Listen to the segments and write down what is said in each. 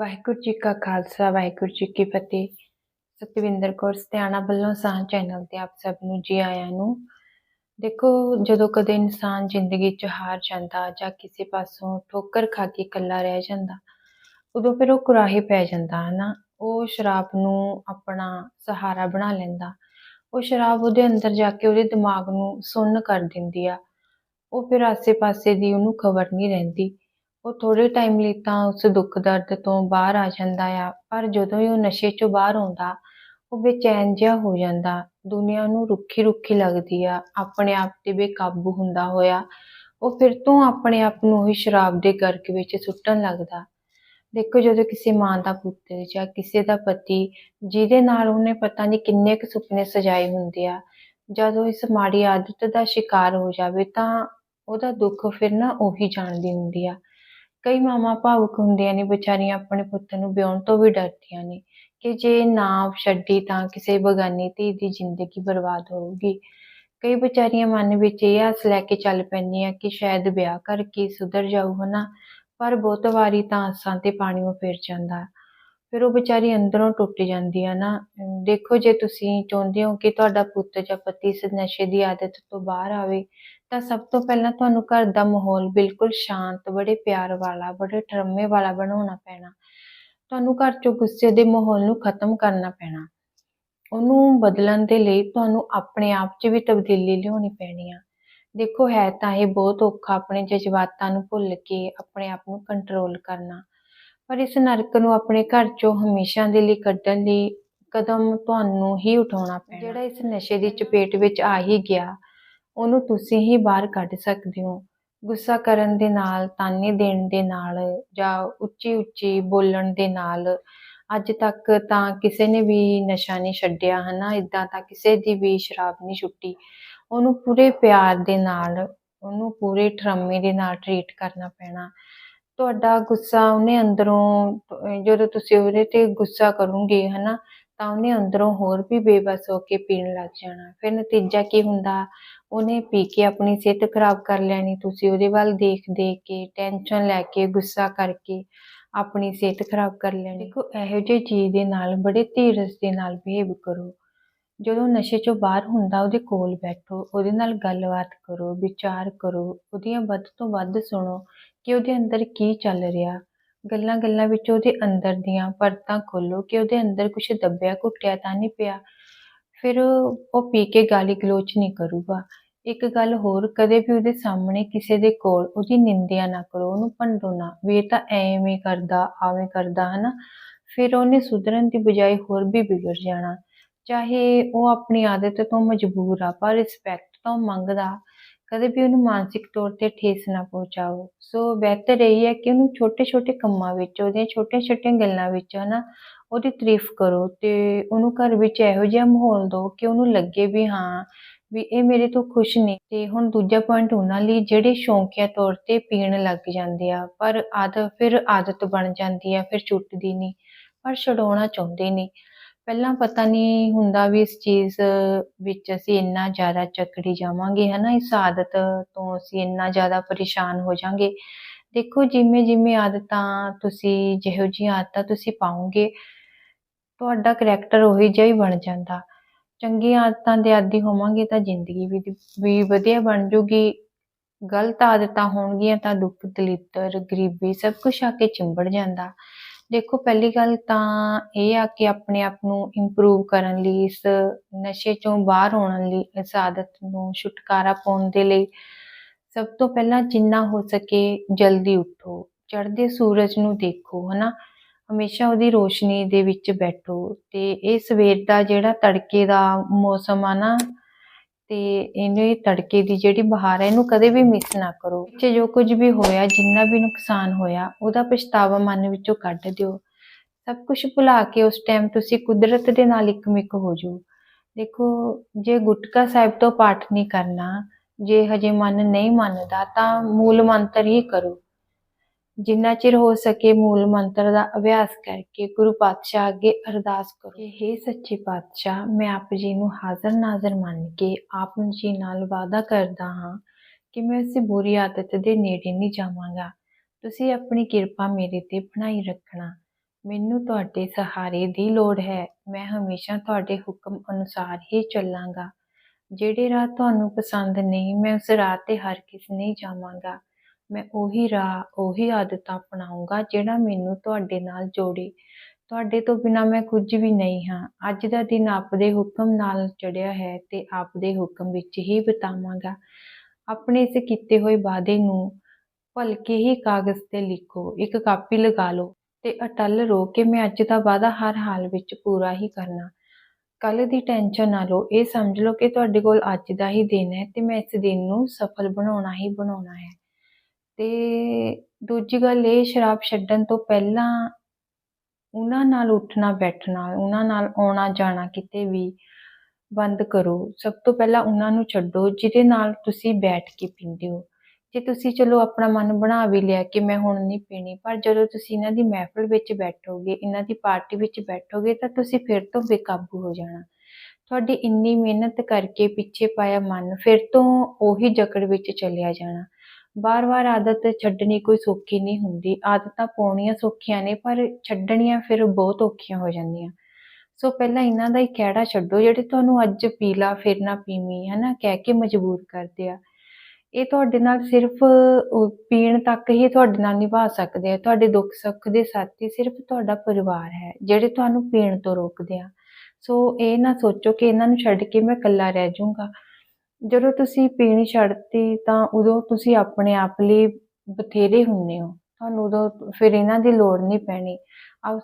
ਵਾਹਿਗੁਰੂ ਜੀ ਕਾ ਖਾਲਸਾ, ਵਾਹਿਗੁਰੂ ਜੀ ਕੀ ਫਤਿਹ। ਸਤਿਵਿੰਦਰ ਕੌਰ ਸਤਿਆਣਾ ਵੱਲੋਂ ਸਾਂਝ ਚੈਨਲ ਤੇ ਆਪ ਸਭ ਨੂੰ ਜੀ ਆਇਆਂ ਨੂੰ। ਦੇਖੋ, ਜਦੋਂ ਕਦੇ ਇਨਸਾਨ ਜ਼ਿੰਦਗੀ 'ਚ ਹਾਰ ਜਾਂਦਾ ਜਾਂ ਕਿਸੇ ਪਾਸੋਂ ਠੋਕਰ ਖਾ ਕੇ ਇਕੱਲਾ ਰਹਿ ਜਾਂਦਾ, ਉਦੋਂ ਫਿਰ ਉਹ ਕੁਰਾਹੇ ਪੈ ਜਾਂਦਾ, ਹਨਾ? ਉਹ ਸ਼ਰਾਬ ਨੂੰ ਆਪਣਾ ਸਹਾਰਾ ਬਣਾ ਲੈਂਦਾ। ਉਹ ਸ਼ਰਾਬ ਉਹਦੇ ਅੰਦਰ ਜਾ ਕੇ ਉਹਦੇ ਦਿਮਾਗ ਨੂੰ ਸੁੰਨ ਕਰ ਦਿੰਦੀ ਆ। ਉਹ ਫਿਰ ਆਸੇ-ਪਾਸੇ ਦੀ ਉਹਨੂੰ ਖਬਰ ਨਹੀਂ ਰਹਿੰਦੀ। ਉਹ ਥੋੜੇ ਟਾਈਮ ਲਈ ਤਾਂ ਉਸ ਦੁੱਖ ਦਰਦ ਤੋਂ ਬਾਹਰ ਆ ਜਾਂਦਾ ਆ, ਪਰ ਜਦੋਂ ਹੀ ਉਹ ਨਸ਼ੇ 'ਚੋਂ ਬਾਹਰ ਆਉਂਦਾ, ਉਹ ਬੇਚੈਨ ਜਿਹਾ ਹੋ ਜਾਂਦਾ। ਦੁਨੀਆ ਨੂੰ ਰੁੱਖੀ ਰੁੱਖੀ ਲੱਗਦੀ ਆ, ਆਪਣੇ ਆਪ ਤੇ ਬੇਕਾਬੂ ਹੁੰਦਾ ਹੋਇਆ। ਉਹ ਫਿਰ ਤੋਂ ਆਪਣੇ ਆਪ ਨੂੰ ਹੀ ਸ਼ਰਾਬ ਦੇ ਗਰਕ ਵਿੱਚ ਸੁੱਟਣ ਲੱਗਦਾ। ਦੇਖੋ ਜਦੋਂ ਕਿਸੇ ਮਾਂ ਦਾ ਪੁੱਤਰ ਜਾਂ ਕਿਸੇ ਦਾ ਪਤੀ, ਜਿਹਦੇ ਨਾਲ ਉਹਨੇ ਪਤਾ ਨਹੀਂ ਕਿੰਨੇ ਕੁ ਸੁਪਨੇ ਸਜਾਏ ਹੁੰਦੇ ਆ, ਜਦੋਂ ਇਸ ਮਾੜੀ ਆਦਤ ਦਾ ਸ਼ਿਕਾਰ ਹੋ ਜਾਵੇ ਤਾਂ ਉਹਦਾ ਦੁੱਖ ਫਿਰ ਨਾ ਉਹੀ ਜਾਣਦੀ ਹੁੰਦੀ ਆ। ਕਈ ਮਾਵਾਂ ਭਾਵੁਕ ਹੁੰਦੀਆਂ ਨੇ, ਵਿਚਾਰੀਆਂ ਆਪਣੇ ਪੁੱਤ ਨੂੰ ਵਿਆਹੁਣ ਤੋਂ ਵੀ ਡਰਦੀਆਂ ਨੇ ਕਿ ਜੇ ਨਾ ਛੱਡੀ ਤਾਂ ਕਿਸੇ ਬਗਾਨੀ ਧੀ ਦੀ ਜ਼ਿੰਦਗੀ ਬਰਬਾਦ ਹੋਊਗੀ। ਕਈ ਵਿਚਾਰੀਆਂ ਮਨ ਵਿੱਚ ਇਹ ਆਸ ਲੈ ਕੇ ਚੱਲ ਪੈਂਦੀਆਂ ਕਿ ਸ਼ਾਇਦ ਵਿਆਹ ਕਰਕੇ ਸੁਧਰ ਜਾਊ ਹਨਾ, ਪਰ ਬਹੁਤ ਵਾਰੀ ਤਾਂ ਆਸਾਂ ਤੇ ਪਾਣੀਓ ਫਿਰ ਜਾਂਦਾ। ਫਿਰ ਉਹ ਵਿਚਾਰੀ ਅੰਦਰੋਂ ਟੁੱਟ ਜਾਂਦੀ ਆ ਨਾ। ਦੇਖੋ ਜੇ ਤੁਸੀਂ ਚਾਹੁੰਦੇ ਹੋ ਕਿ ਤੁਹਾਡਾ ਪੁੱਤ ਜਾਂ ਪਤੀ ਇਸ ਨਸ਼ੇ ਦੀ ਆਦਤ ਤੋਂ ਬਾਹਰ ਆਵੇ, ਤਾਂ ਸਭ ਤੋਂ ਪਹਿਲਾਂ ਤੁਹਾਨੂੰ ਘਰ ਦਾ ਮਾਹੌਲ ਬਿਲਕੁਲ ਸ਼ਾਂਤ, ਬੜੇ ਪਿਆਰ ਵਾਲਾ, ਬੜੇ ਠਰਮੇ ਵਾਲਾ ਬਣਾਉਣਾ ਪੈਣਾ। ਤੁਹਾਨੂੰ ਘਰ ਚੋਂ ਗੁੱਸੇ ਦੇ ਮਾਹੌਲ ਨੂੰ ਖਤਮ ਕਰਨਾ ਪੈਣਾ। ਉਹਨੂੰ ਬਦਲਣ ਦੇ ਲਈ ਤੁਹਾਨੂੰ ਆਪਣੇ ਆਪ 'ਚ ਵੀ ਤਬਦੀਲੀ ਲਿਆਉਣੀ ਪੈਣੀ ਆ। ਦੇਖੋ, ਹੈ ਤਾਂ ਇਹ ਬਹੁਤ ਔਖਾ ਆਪਣੇ ਜਜ਼ਬਾਤਾਂ ਨੂੰ ਭੁੱਲ ਕੇ ਆਪਣੇ ਆਪ ਨੂੰ ਕੰਟਰੋਲ ਕਰਨਾ। ਪਰ ਇਸ ਨਰਕ ਨੂੰ ਆਪਣੇ ਘਰ ਚੋਂ ਹਮੇਸ਼ਾ ਦੇ ਲਈ ਕੱਢਣ ਲਈ ਕਦਮ ਤੁਹਾਨੂੰ ਹੀ ਉਠਾਉਣਾ ਪੈਣਾ। ਜਿਹੜਾ ਇਸ ਨਸ਼ੇ ਦੀ ਚਪੇਟ ਵਿੱਚ ਆ ਹੀ ਗਿਆ, ਉਹਨੂੰ ਤੁਸੀਂ ਹੀ ਬਾਹਰ ਕੱਢ ਸਕਦੇ ਹੋ। ਗੁੱਸਾ ਕਰਨ ਦੇ ਨਾਲ, ਤਾਨੇ ਦੇਣ ਦੇ ਨਾਲ ਜਾਂ ਉੱਚੀ ਉੱਚੀ ਬੋਲਣ ਦੇ ਨਾਲ ਅੱਜ ਤੱਕ ਤਾਂ ਕਿਸੇ ਨੇ ਵੀ ਨਸ਼ਾ ਨਹੀਂ ਛੱਡਿਆ, ਹਨਾ? ਇਦਾਂ ਤਾਂ ਕਿਸੇ ਦੀ ਵੀ ਸ਼ਰਾਬ ਨਹੀਂ ਛੁੱਟੀ। ਉਹਨੂੰ ਪੂਰੇ ਪਿਆਰ ਦੇ ਨਾਲ, ਉਹਨੂੰ ਪੂਰੇ ਠਰਮੇ ਦੇ ਨਾਲ ਟ੍ਰੀਟ ਕਰਨਾ ਪੈਣਾ। ਤੁਹਾਡਾ ਗੁੱਸਾ ਉਹਨੇ ਅੰਦਰੋਂ ਜਦੋਂ ਤੁਸੀਂ ਉਹਦੇ ਤੇ ਗੁੱਸਾ ਕਰੋਗੇ, ਹਨਾ, ਤਾਂ ਉਹਨੇ ਅੰਦਰੋਂ ਹੋਰ ਵੀ ਬੇਬਸ ਹੋ ਕੇ ਪੀਣ ਲੱਗ ਜਾਣਾ। ਫਿਰ ਨਤੀਜਾ ਕੀ ਹੁੰਦਾ? ਉਹਨੇ ਪੀ ਕੇ ਆਪਣੀ ਸਿਹਤ ਖਰਾਬ ਕਰ ਲੈਣੀ। ਤੁਸੀਂ ਉਹਦੇ ਵੱਲ ਦੇਖ ਦੇਖ ਕੇ ਟੈਨਸ਼ਨ ਲੈ ਕੇ, ਗੁੱਸਾ ਕਰਕੇ ਆਪਣੀ ਸਿਹਤ ਖਰਾਬ ਕਰ ਲੈਣੀ। ਦੇਖੋ, ਇਹੋ ਜਿਹੇ ਚੀਜ਼ ਦੇ ਨਾਲ, ਬੜੇ ਧੀਰਜ ਦੇ ਨਾਲ ਬਿਹੇਵ ਕਰੋ। ਜਦੋਂ ਨਸ਼ੇ ਚੋਂ ਬਾਹਰ ਹੁੰਦਾ, ਉਹਦੇ ਕੋਲ ਬੈਠੋ, ਉਹਦੇ ਨਾਲ ਗੱਲਬਾਤ ਕਰੋ, ਵਿਚਾਰ ਕਰੋ, ਉਹਦੀਆਂ ਵੱਧ ਤੋਂ ਵੱਧ ਸੁਣੋ। ਕਿ ਉਹਦੇ ਅੰਦਰ ਕੀ ਚੱਲ ਰਿਹਾ। ਗੱਲਾਂ ਗੱਲਾਂ ਵਿੱਚ ਉਹਦੇ ਅੰਦਰ ਦੀਆਂ ਪਰਤਾਂ ਖੋਲੋ ਕਿ ਉਹਦੇ ਅੰਦਰ ਕੁਝ ਦੱਬਿਆ ਘੁੱਟਿਆ ਤਾਂ ਨਹੀਂ ਪਿਆ। ਫਿਰ ਉਹ ਪੀ ਕੇ ਗਾਲੀ ਗਲੋਚ ਨਹੀਂ ਕਰੂਗਾ। ਇੱਕ ਗੱਲ ਹੋਰ, ਕਦੇ ਵੀ ਉਹਦੇ ਸਾਹਮਣੇ ਕਿਸੇ ਦੇ ਕੋਲ ਉਹਦੀ ਨਿੰਦਿਆ ਨਾ ਕਰੋ, ਉਹਨੂੰ ਭੰਡੋ ਨਾ। ਵੀ ਇਹ ਤਾਂ ਐਵੇਂ ਕਰਦਾ, ਆਵੇਂ ਕਰਦਾ, ਹਨਾ? ਫਿਰ ਉਹਨੇ ਸੁਧਰਨ ਦੀ ਬਜਾਏ ਹੋਰ ਵੀ ਵਿਗੜ ਜਾਣਾ। ਚਾਹੇ ਉਹ ਆਪਣੀ ਆਦਤ ਤੋਂ ਮਜਬੂਰ ਆ, ਪਰ ਰਿਸਪੈਕਟ ਤਾਂ ਮੰਗਦਾ। ਕਦੇ ਵੀ ਉਹਨੂੰ ਮਾਨਸਿਕ ਤੌਰ ਤੇ ਠੇਸ ਨਾ ਪਹੁੰਚਾਓ। ਸੋ ਬਿਹਤਰ ਇਹ ਹੈ ਕਿ ਉਹਨੂੰ ਛੋਟੇ ਛੋਟੇ ਕੰਮਾਂ ਵਿੱਚ, ਉਹਦੀਆਂ ਛੋਟੀਆਂ ਛੋਟੀਆਂ ਗੱਲਾਂ ਵਿੱਚ ਹਨਾ, ਉਹਦੀ ਤਾਰੀਫ ਕਰੋ ਤੇ ਉਹਨੂੰ ਘਰ ਵਿੱਚ ਇਹੋ ਜਿਹਾ ਮਾਹੌਲ ਦਿਓ ਕਿ ਉਹਨੂੰ ਲੱਗੇ ਵੀ ਹਾਂ, ਵੀ ਇਹ ਮੇਰੇ ਤੋਂ ਖੁਸ਼ ਨੇ ਤੇ ਹੁਣ ਦੂਜਾ ਪੁਆਇੰਟ ਉਹਨਾਂ ਲਈ ਜਿਹੜੇ ਸ਼ੌਂਕੀਆ ਤੌਰ ਤੇ ਪੀਣ ਲੱਗ ਜਾਂਦੇ ਆ, ਪਰ ਆਦਤ ਫਿਰ ਆਦਤ ਬਣ ਜਾਂਦੀ ਆ, ਫਿਰ ਛੁੱਟਦੀ ਨਹੀਂ, ਪਰ ਛਡਾਉਣਾ ਚਾਹੁੰਦੇ ਨਹੀਂ। ਪਹਿਲਾਂ ਪਤਾ ਨਹੀਂ ਹੁੰਦਾ ਵੀ ਇਸ ਚੀਜ਼ ਵਿੱਚ ਅਸੀਂ ਇੰਨਾ ਜ਼ਿਆਦਾ ਚੱਕੜੀ ਜਾਵਾਂਗੇ, ਹਨਾ? ਇਸ ਆਦਤ ਤੋਂ ਅਸੀਂ ਇੰਨਾ ਜ਼ਿਆਦਾ ਪਰੇਸ਼ਾਨ ਹੋ ਜਾਾਂਗੇ। ਦੇਖੋ, ਜਿਵੇਂ ਜਿਵੇਂ ਆਦਤਾਂ ਤੁਸੀਂ, ਜਿਹੋ ਜਿਹੀਆਂ ਆਦਤਾਂ ਤੁਸੀਂ ਪਾਓਗੇ, ਤੁਹਾਡਾ ਕਰੈਕਟਰ ਉਹੀ ਜਿਹਾ ਹੀ ਬਣ ਜਾਂਦਾ। ਚੰਗੀਆਂ ਆਦਤਾਂ ਦੇ ਆਦੀ ਹੋਵਾਂਗੇ ਤਾਂ ਜ਼ਿੰਦਗੀ ਵੀ ਵੀ ਵਧੀਆ ਬਣ ਜੂਗੀ। ਗਲਤ ਆਦਤਾਂ ਹੋਣਗੀਆਂ ਤਾਂ ਦੁੱਖ ਦਲਿੱਦਰ ਗਰੀਬੀ ਸਭ ਕੁਝ ਆ ਕੇ ਚਿੰਬੜ ਜਾਂਦਾ। ਦੇਖੋ, ਪਹਿਲੀ ਗੱਲ ਤਾਂ ਇਹ ਆ ਕਿ ਆਪਣੇ ਆਪ ਨੂੰ ਇੰਪਰੂਵ ਕਰਨ ਲਈ, ਇਸ ਨਸ਼ੇ ਚੋਂ ਬਾਹਰ ਆਉਣ ਲਈ, ਇਸ ਆਦਤ ਨੂੰ ਛੁਟਕਾਰਾ ਪਾਉਣ ਦੇ ਲਈ ਸਭ ਤੋਂ ਪਹਿਲਾਂ ਜਿੰਨਾ ਹੋ ਸਕੇ ਜਲਦੀ ਉੱਠੋ, ਚੜ੍ਹਦੇ ਸੂਰਜ ਨੂੰ ਦੇਖੋ, ਹਨਾ? ਹਮੇਸ਼ਾ ਉਹਦੀ ਰੋਸ਼ਨੀ ਦੇ ਵਿੱਚ ਬੈਠੋ ਤੇ ਇਹ ਸਵੇਰ ਦਾ ਜਿਹੜਾ ਤੜਕੇ ਦਾ ਮੌਸਮ ਆ ਨਾ ਤੇ ਇਹਨੂੰ ਤੜਕੇ ਦੀ ਜਿਹੜੀ ਬਹਾਰ ਹੈ, ਇਹਨੂੰ ਕਦੇ ਵੀ ਮਿਸ ਨਾ ਕਰੋ। ਕਿ ਜੋ ਕੁਝ ਵੀ ਹੋਇਆ, ਜਿੰਨਾ ਵੀ ਨੁਕਸਾਨ ਹੋਇਆ, ਉਹਦਾ ਪਛਤਾਵਾ ਮਨ ਵਿੱਚੋਂ ਕੱਢ ਦਿਓ। ਸਭ ਕੁਝ ਭੁਲਾ ਕੇ ਉਸ ਟਾਈਮ ਤੁਸੀਂ ਕੁਦਰਤ ਦੇ ਨਾਲ ਇੱਕਮਿਕ ਹੋ ਜਾਓ। ਦੇਖੋ, ਜੇ ਗੁਟਕਾ ਸਾਹਿਬ ਤੋਂ ਪਾਠ ਨਹੀਂ ਕਰਨਾ, ਜੇ ਹਜੇ ਮਨ ਨਹੀਂ ਮੰਨਦਾ, ਤਾਂ ਮੂਲ ਮੰਤਰ ਹੀ ਕਰੋ। ਜਿੰਨਾ ਚਿਰ ਹੋ ਸਕੇ ਮੂਲ ਮੰਤਰ ਦਾ ਅਭਿਆਸ ਕਰਕੇ ਗੁਰੂ ਪਾਤਸ਼ਾਹ ਅੱਗੇ ਅਰਦਾਸ ਕਰੋ। ਕਿ हे ਸੱਚੇ ਪਾਤਸ਼ਾਹ, ਮੈਂ ਆਪ ਜੀ ਨੂੰ ਹਾਜ਼ਰ ਨਾਜ਼ਰ ਮੰਨ ਕੇ ਆਪ ਜੀ ਨਾਲ ਵਾਅਦਾ ਕਰਦਾ ਹਾਂ ਕਿ ਮੈਂ ਉਸ ਬੁਰੀ ਆਦਤ ਦੇ ਨੇੜੇ ਨਹੀਂ ਜਾਵਾਂਗਾ। ਤੁਸੀਂ ਆਪਣੀ ਕਿਰਪਾ ਮੇਰੇ ਤੇ ਬਣਾਈ ਰੱਖਣਾ। ਮੈਨੂੰ ਤੁਹਾਡੇ ਸਹਾਰੇ ਦੀ ਲੋੜ ਹੈ। ਮੈਂ ਹਮੇਸ਼ਾ ਤੁਹਾਡੇ ਹੁਕਮ ਅਨੁਸਾਰ ਹੀ ਚੱਲਾਂਗਾ। ਜਿਹੜੇ ਰਾਹ ਤੁਹਾਨੂੰ ਪਸੰਦ ਨਹੀਂ, ਮੈਂ ਉਸ ਰਾਹ ਤੇ ਹਰਗਿਜ਼ ਨਹੀਂ ਜਾਵਾਂਗਾ। ਮੈਂ ਉਹੀ ਰਾਹ, ਉਹੀ ਆਦਤਾਂ ਅਪਣਾਉਂਗਾ ਜਿਹੜਾ ਮੈਨੂੰ ਤੁਹਾਡੇ ਨਾਲ ਜੋੜੇ। ਤੁਹਾਡੇ ਤੋਂ ਬਿਨਾਂ ਮੈਂ ਕੁਝ ਵੀ ਨਹੀਂ ਹਾਂ। ਅੱਜ ਦਾ ਦਿਨ ਆਪਦੇ ਹੁਕਮ ਨਾਲ ਚੜਿਆ ਹੈ ਤੇ ਆਪਦੇ ਹੁਕਮ ਵਿੱਚ ਹੀ ਬਿਤਾਵਾਂਗਾ। ਆਪਣੇ ਇਸ ਕੀਤੇ ਹੋਏ ਵਾਅਦੇ ਨੂੰ ਭਲਕੇ ਹੀ ਕਾਗਜ਼ ਤੇ ਲਿਖੋ, ਇੱਕ ਕਾਪੀ ਲਗਾ ਲਓ ਤੇ ਅਟੱਲ ਰਹੋ ਕਿ ਮੈਂ ਅੱਜ ਦਾ ਵਾਅਦਾ ਹਰ ਹਾਲ ਵਿੱਚ ਪੂਰਾ ਹੀ ਕਰਨਾ। ਕੱਲ ਦੀ ਟੈਨਸ਼ਨ ਨਾ ਲਓ। ਇਹ ਸਮਝ ਲਓ ਕਿ ਤੁਹਾਡੇ ਕੋਲ ਅੱਜ ਦਾ ਹੀ ਦਿਨ ਹੈ ਤੇ ਮੈਂ ਇਸ ਦਿਨ ਨੂੰ ਸਫਲ ਬਣਾਉਣਾ ਹੀ ਬਣਾਉਣਾ ਹੈ। ਤੇ ਦੂਜੀ ਗੱਲ ਇਹ, ਸ਼ਰਾਬ ਛੱਡਣ ਤੋਂ ਪਹਿਲਾਂ ਉਹਨਾਂ ਨਾਲ ਉੱਠਣਾ, ਬੈਠਣਾ, ਉਹਨਾਂ ਨਾਲ ਆਉਣਾ, ਜਾਣਾ ਕਿਤੇ ਵੀ ਬੰਦ ਕਰੋ। ਸਭ ਤੋਂ ਪਹਿਲਾਂ ਉਹਨਾਂ ਨੂੰ ਛੱਡੋ, ਜਿਹਦੇ ਨਾਲ ਤੁਸੀਂ ਬੈਠ ਕੇ ਪੀਂਦੇ ਹੋ। ਜੇ ਤੁਸੀਂ ਚਲੋ ਆਪਣਾ ਮਨ ਬਣਾ ਵੀ ਲਿਆ ਕਿ ਮੈਂ ਹੁਣ ਨਹੀਂ ਪੀਣੀ, ਪਰ ਜਦੋਂ ਤੁਸੀਂ ਇਹਨਾਂ ਦੀ ਮਹਿਫਲ ਵਿੱਚ ਬੈਠੋਗੇ, ਇਹਨਾਂ ਦੀ ਪਾਰਟੀ ਵਿੱਚ ਬੈਠੋਗੇ, ਤਾਂ ਤੁਸੀਂ ਫਿਰ ਤੋਂ ਬੇਕਾਬੂ ਹੋ ਜਾਣਾ। ਤੁਹਾਡੀ ਇੰਨੀ ਮਿਹਨਤ ਕਰਕੇ ਪਿੱਛੇ ਪਾਇਆ ਮਨ, ਫਿਰ ਤੋਂ ਉਹੀ ਜਕੜ ਵਿੱਚ ਚਲਿਆ ਜਾਣਾ। ਬਾਰ-ਬਾਰ ਆਦਤ ਛੱਡਣੀ ਕੋਈ ਸੌਖੀ ਨਹੀਂ ਹੁੰਦੀ। ਆਦਤਾਂ ਪਾਉਣੀਆਂ ਸੌਖੀਆਂ ਨੇ, ਪਰ ਛੱਡਣੀਆਂ ਫਿਰ ਬਹੁਤ ਔਖੀਆਂ ਹੋ ਜਾਂਦੀਆਂ। ਸੋ ਪਹਿਲਾਂ ਇਹਨਾਂ ਦਾ ਹੀ ਕਿਹੜਾ ਛੱਡੋ, ਜਿਹੜੇ ਤੁਹਾਨੂੰ ਅੱਜ ਪੀਲਾ ਫਿਰ ਨਾ ਪੀਵੀਂ, ਹਨਾ, ਕਹਿ ਕੇ ਮਜਬੂਰ ਕਰਦੇ ਆ। ਇਹ ਤੁਹਾਡੇ ਨਾਲ ਸਿਰਫ ਪੀਣ ਤੱਕ ਹੀ ਤੁਹਾਡੇ ਨਾਲ ਨਿਭਾ ਸਕਦੇ ਆ। ਤੁਹਾਡੇ ਦੁੱਖ ਸੁੱਖ ਦੇ ਸਾਥੀ ਸਿਰਫ ਤੁਹਾਡਾ ਪਰਿਵਾਰ ਹੈ, ਜਿਹੜੇ ਤੁਹਾਨੂੰ ਪੀਣ ਤੋਂ ਰੋਕਦੇ ਆ। ਸੋ ਇਹ ਨਾ ਸੋਚੋ ਕਿ ਇਹਨਾਂ ਨੂੰ ਛੱਡ ਕੇ ਮੈਂ ਇਕੱਲਾ ਰਹਿ ਜਾਊਂਗਾ। ਜਦੋਂ ਤੁਸੀਂ ਪੀਣੀ ਛੱਡਤੀ ਤਾਂ ਉਦੋਂ ਤੁਸੀਂ ਆਪਣੇ ਆਪ ਲਈ ਬਥੇਰੇ ਹੁੰਨੇ ਹੋ। ਤੁਹਾਨੂੰ ਉਦੋਂ ਫਿਰ ਇਹਨਾਂ ਦੀ ਲੋੜ ਨਹੀਂ ਪੈਣੀ।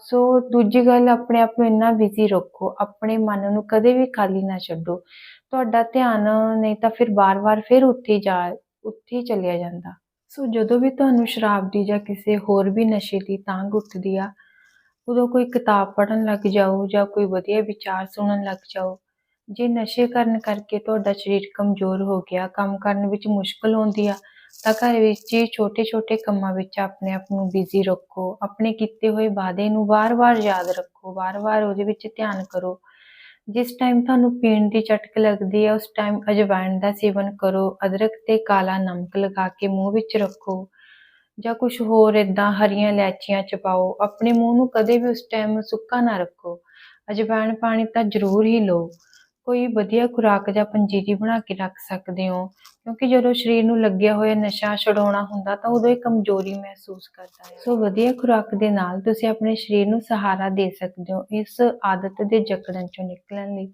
ਸੋ ਦੂਜੀ ਗੱਲ, ਆਪਣੇ ਆਪ ਨੂੰ ਇੰਨਾ ਬਿਜ਼ੀ ਰੱਖੋ। ਆਪਣੇ ਮਨ ਨੂੰ ਕਦੇ ਵੀ ਖਾਲੀ ਨਾ ਛੱਡੋ। ਤੁਹਾਡਾ ਧਿਆਨ ਨਹੀਂ ਤਾਂ ਫਿਰ ਬਾਰ-ਬਾਰ ਫਿਰ ਉੱਥੇ ਜਾ, ਉੱਥੇ ਚਲਿਆ ਜਾਂਦਾ। ਸੋ ਜਦੋਂ ਵੀ ਤੁਹਾਨੂੰ ਸ਼ਰਾਬ ਦੀ ਜਾਂ ਕਿਸੇ ਹੋਰ ਵੀ ਨਸ਼ੇ ਦੀ ਤਾਂਗ ਉੱਠਦੀ ਆ, ਉਦੋਂ ਕੋਈ ਕਿਤਾਬ ਪੜ੍ਹਨ ਲੱਗ ਜਾਓ ਜਾਂ ਕੋਈ ਵਧੀਆ ਵਿਚਾਰ ਸੁਣਨ ਲੱਗ ਜਾਓ ਜੇ ਨਸ਼ੇ ਕਰਨ ਕਰਕੇ ਤੁਹਾਡਾ ਸਰੀਰ ਕਮਜ਼ੋਰ ਹੋ ਗਿਆ, ਕੰਮ ਕਰਨ ਵਿੱਚ ਮੁਸ਼ਕਲ ਆਉਂਦੀ ਆ, ਤਾਂ ਘਰ ਵਿੱਚ ਹੀ ਛੋਟੇ-ਛੋਟੇ ਕੰਮਾਂ ਵਿੱਚ ਆਪਣੇ ਆਪ ਨੂੰ ਬਿਜ਼ੀ ਰੱਖੋ, ਆਪਣੇ ਕੀਤੇ ਹੋਏ ਵਾਅਦੇ ਨੂੰ ਵਾਰ-ਵਾਰ ਯਾਦ ਰੱਖੋ, ਵਾਰ-ਵਾਰ ਉਹਦੇ ਵਿੱਚ ਧਿਆਨ ਕਰੋ। ਜਿਸ ਟਾਈਮ ਤੁਹਾਨੂੰ ਪੀਣ ਦੀ ਚਟਕ ਲੱਗਦੀ ਹੈ ਉਸ ਟਾਈਮ ਅਜਵਾਇਣ ਦਾ ਸੇਵਨ ਕਰੋ, ਅਦਰਕ ਤੇ ਕਾਲਾ ਨਮਕ ਲਗਾ ਕੇ ਮੂੰਹ ਵਿੱਚ ਰੱਖੋ, ਜਾਂ ਕੁਝ ਹੋਰ ਇਦਾਂ ਹਰੀਆਂ ਇਲਾਇਚੀਆਂ ਚਬਾਓ, ਆਪਣੇ ਮੂੰਹ ਨੂੰ ਕਦੇ ਵੀ ਉਸ ਟਾਈਮ ਸੁੱਕਾ ਨਾ ਰੱਖੋ। ਅਜਵਾਇਣ ਪਾਣੀ ਤਾਂ ਜ਼ਰੂਰ ਹੀ ਲਓ। ਕੋਈ ਵਧੀਆ ਖੁਰਾਕ ਜਾਂ ਪੰਜੀਰੀ ਬਣਾ ਕੇ ਰੱਖ ਸਕਦੇ ਹੋ। ਕਿਉਂਕਿ ਜਦੋਂ ਸਰੀਰ ਨੂੰ ਲੱਗਿਆ ਹੋਇਆ ਨਸ਼ਾ ਛਡਾਉਣਾ ਹੁੰਦਾ ਤਾਂ ਉਦੋਂ ਇਹ ਕਮਜ਼ੋਰੀ ਮਹਿਸੂਸ ਕਰਦਾ ਹੈ। ਸੋ ਵਧੀਆ ਖੁਰਾਕ ਦੇ ਨਾਲ ਤੁਸੀਂ ਆਪਣੇ ਸਰੀਰ ਨੂੰ ਸਹਾਰਾ ਦੇ ਸਕਦੇ ਹੋ ਇਸ ਆਦਤ ਦੇ ਜਕੜਨ ਚੋਂ ਨਿਕਲਣ ਲਈ।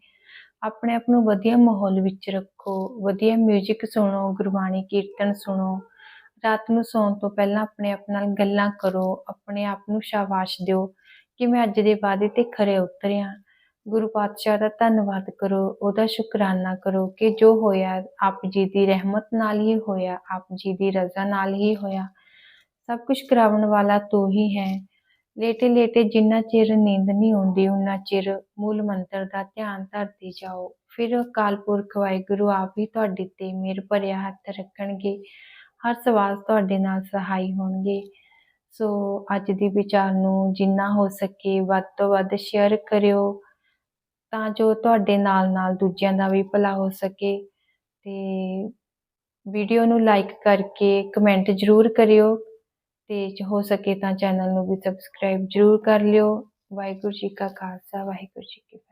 ਆਪਣੇ ਆਪ ਨੂੰ ਵਧੀਆ ਮਾਹੌਲ ਵਿੱਚ ਰੱਖੋ, ਵਧੀਆ 뮤직 ਸੁਣੋ, ਗੁਰਬਾਣੀ ਕੀਰਤਨ ਸੁਣੋ। ਰਾਤ ਨੂੰ ਸੌਣ ਤੋਂ ਪਹਿਲਾਂ ਆਪਣੇ ਆਪ ਨਾਲ ਗੱਲਾਂ ਕਰੋ, ਆਪਣੇ ਆਪ ਨੂੰ ਸ਼ਾਬਾਸ਼ ਦਿਓ। ਕਿ ਮੈਂ ਅੱਜ ਦੇ ਵਾਅਦੇ ਤੇ ਖਰੇ ਉਤਰਿਆ। ਗੁਰੂ ਪਾਤਸ਼ਾਹ ਦਾ ਧੰਨਵਾਦ ਕਰੋ, ਉਹਦਾ ਸ਼ੁਕਰਾਨਾ ਕਰੋ ਕਿ ਜੋ ਹੋਇਆ, ਆਪ ਜੀ ਦੀ ਰਹਿਮਤ ਨਾਲ ਹੀ ਹੋਇਆ, ਆਪ ਜੀ ਦੀ ਰਜ਼ਾ ਨਾਲ ਹੀ ਹੋਇਆ। ਸਭ ਕੁਝ ਕਰਾਉਣ ਵਾਲਾ ਤੂੰ ਹੀ ਹੈ। ਲੇਟੇ ਲੇਟੇ ਜਿੰਨਾ ਚਿਰ ਨੀਂਦ ਨਹੀਂ ਆਉਂਦੀ, ਉਨਾ ਚਿਰ ਮੂਲ ਮੰਤਰ ਦਾ ਧਿਆਨ ਧਰਦੇ ਜਾਓ। ਫਿਰ ਅਕਾਲ ਪੁਰਖ ਵਾਹਿਗੁਰੂ ਆਪ ਹੀ ਤੁਹਾਡੇ ਤੇ ਮੇਰ ਭਰਿਆ ਹੱਥ ਰੱਖਣਗੇ। ਹਰ ਸਵਾਲ ਤੁਹਾਡੇ ਨਾਲ ਸਹਾਈ ਹੋਣਗੇ। ਸੋ ਅੱਜ ਦੀ ਵਿਚਾਰ ਨੂੰ ਜਿੰਨਾ ਹੋ ਸਕੇ ਵੱਧ ਤੋਂ ਵੱਧ ਸ਼ੇਅਰ ਕਰਿਓ। ਤਾਂ ਜੋ ਤੁਹਾਡੇ ਨਾਲ ਨਾਲ ਦੂਜਿਆਂ ਦਾ ਵੀ ਭਲਾ ਹੋ ਸਕੇ ਤੇ ਵੀਡੀਓ ਨੂੰ ਲਾਈਕ ਕਰਕੇ ਕਮੈਂਟ ਜ਼ਰੂਰ ਕਰਿਓ ਤੇ ਜੇ ਹੋ ਸਕੇ ਤਾਂ ਚੈਨਲ ਨੂੰ ਵੀ ਸਬਸਕ੍ਰਾਈਬ ਜ਼ਰੂਰ ਕਰ ਲਿਓ। ਵਾਹਿਗੁਰੂ ਜੀ ਕਾ ਖਾਲਸਾ, ਵਾਹਿਗੁਰੂ ਜੀ ਕੀ ਫਤਿਹ।